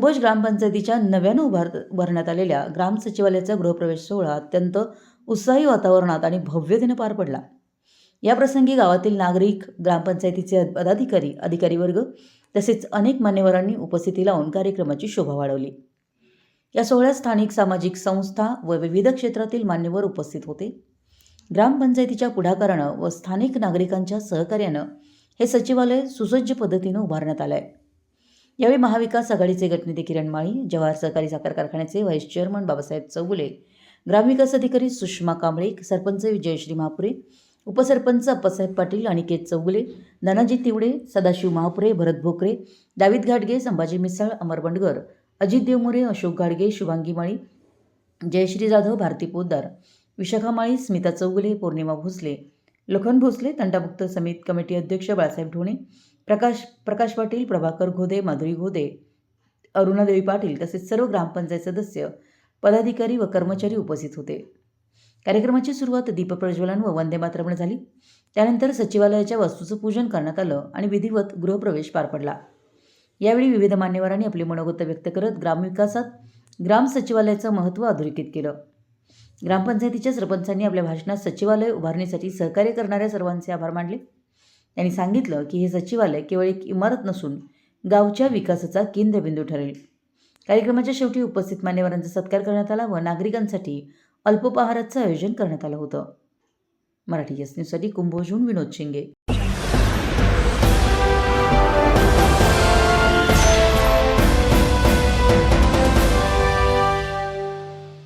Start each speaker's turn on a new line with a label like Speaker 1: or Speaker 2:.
Speaker 1: कुंभोज ग्रामपंचायतीच्या नव्यानं उभार उभारण्यात आलेल्या ग्राम सचिवालयाचा गृहप्रवेश सोहळा अत्यंत उत्साही वातावरणात आणि भव्यतेनं पार पडला. याप्रसंगी गावातील नागरिक ग्रामपंचायतीचे पदाधिकारी अधिकारी वर्ग तसेच अनेक मान्यवरांनी उपस्थिती लावून कार्यक्रमाची शोभा वाढवली. या सोहळ्यात स्थानिक सामाजिक संस्था व विविध क्षेत्रातील मान्यवर उपस्थित होते. ग्रामपंचायतीच्या पुढाकारानं व स्थानिक नागरिकांच्या सहकार्यानं हे सचिवालय सुसज्ज पद्धतीनं उभारण्यात आलं आहे यावेळी महाविकास आघाडीचे गटनेते किरण माळी जवाहर सहकारी साखर कारखान्याचे व्हाईस चेअरमन बाबासाहेब चौगुले ग्रामविकास अधिकारी सुषमा कांबळे सरपंच विजयश्री महापुरे उपसरपंच अप्पासाहेब पाटील अनिकेत चौगुले नानाजी तिवडे सदाशिव महापुरे भरत भोकरे दाविद घाटगे संभाजी मिसाळ अमर बंडगर अजित देवमुरे अशोक घाडगे शुभांगी माळी जयश्री जाधव भारती पोद्दार विशाखा माळी स्मिता चौगुले पौर्णिमा भोसले लखन भोसले तंटामुक्त समित कमिटी अध्यक्ष बाळासाहेब ढोणे प्रकाश प्रकाश पाटील प्रभाकर घोदे माधुरी घोदे अरुणादेवी पाटील तसेच सर्व ग्रामपंचायत सदस्य पदाधिकारी व कर्मचारी उपस्थित होते. कार्यक्रमाची सुरुवात दीपप्रज्वलन व वंदे मातरमण झाली. त्यानंतर सचिवालयाच्या वस्तूचं पूजन करण्यात आलं आणि विधिवत गृहप्रवेश पार पडला. यावेळी विविध मान्यवरांनी आपली मनोगत व्यक्त करत ग्रामविकासात ग्राम सचिवालयाचं महत्त्व अधोरेखित केलं. ग्रामपंचायतीच्या सरपंचांनी आपल्या भाषणात सचिवालय उभारणीसाठी सहकार्य करणाऱ्या सर्वांचे आभार मानले. त्यांनी सांगितलं की हे सचिवालय केवळ एक इमारत नसून गावच्या विकासाचा केंद्रबिंदू ठरेल. कार्यक्रमाच्या शेवटी उपस्थित मान्यवरांचा सत्कार करण्यात आला व नागरिकांसाठी अल्पोपहाराचं आयोजन करण्यात आलं होतं. मराठी यस न्यूजसाठी कुंभोजून विनोद शिंगे.